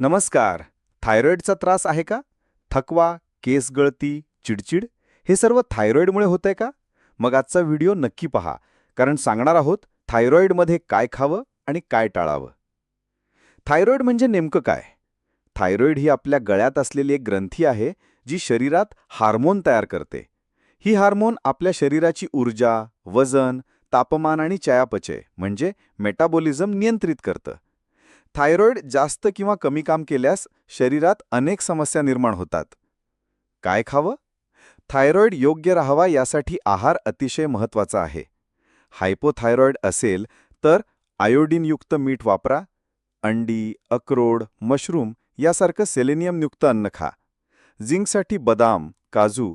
नमस्कार. थायरॉईडचा त्रास आहे का? थकवा केस गळती चिडचिड हे सर्व थायरॉईडमुळे होतंय का? मग आजचा व्हिडिओ नक्की पहा कारण सांगणार आहोत थायरॉईडमध्ये काय खावं आणि काय टाळावं. थायरॉईड म्हणजे नेमकं काय? थायरॉईड ही आपल्या गळ्यात असलेली एक ग्रंथी आहे जी शरीरात हार्मोन तयार करते. ही हार्मोन आपल्या शरीराची ऊर्जा वजन तापमान आणि चयापचय म्हणजे मेटाबॉलिझम नियंत्रित करतं. थायरॉईड जास्त किंवा कमी काम केल्यास शरीरात अनेक समस्या निर्माण होतात. काय खावं? थायरॉईड योग्य राहावा यासाठी आहार अतिशय महत्त्वाचा आहे. हायपोथायरॉईड असेल तर आयोडीनयुक्त मीठ वापरा अंडी अक्रोड मशरूम यासारखं सेलेनियमयुक्त अन्न खा. झिंकसाठी बदाम काजू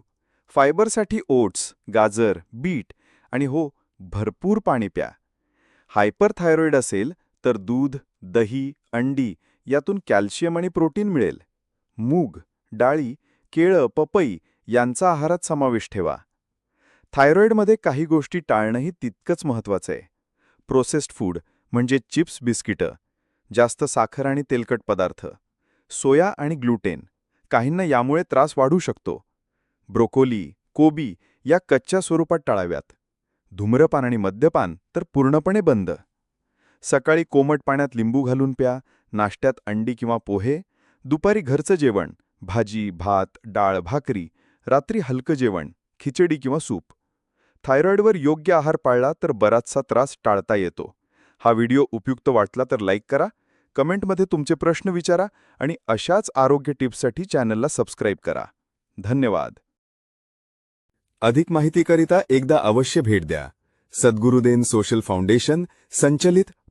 फायबरसाठी ओट्स गाजर बीट आणि हो भरपूर पाणी प्या. हायपरथायरॉईड असेल तर दूध दही अंडी यातून कॅल्शियम आणि प्रोटीन मिळेल. मूग डाळी केळं पपई यांचा आहारात समावेश ठेवा. थायरॉईडमध्ये काही गोष्टी टाळणंही तितकंच महत्त्वाचं आहे. प्रोसेस्ड फूड म्हणजे चिप्स बिस्किटं जास्त साखर आणि तेलकट पदार्थ सोया आणि ग्लुटेन काहींना यामुळे त्रास वाढू शकतो. ब्रोकोली कोबी या कच्च्या स्वरूपात टाळाव्यात. धूम्रपान आणि मद्यपान तर पूर्णपणे बंद. सकाळी कोमट पाण्यात लिंबू घालून प्या नाश्त्यात अंडी किंवा पोहे दुपारी घरचं जेवण भाजी भात डाळ भाकरी रात्री हलकं जेवण खिचडी किंवा सूप. थायरॉईडवर योग्य आहार पाळला तर बराचसा त्रास टाळता येतो. हा व्हिडिओ उपयुक्त वाटला तर लाईक करा कमेंटमध्ये तुमचे प्रश्न विचारा आणि अशाच आरोग्य टिप्ससाठी चॅनलला सबस्क्राईब करा. धन्यवाद. अधिक माहितीकरिता एकदा अवश्य भेट द्या. सद्गुरुदेन सोशल फाउंडेशन संचलित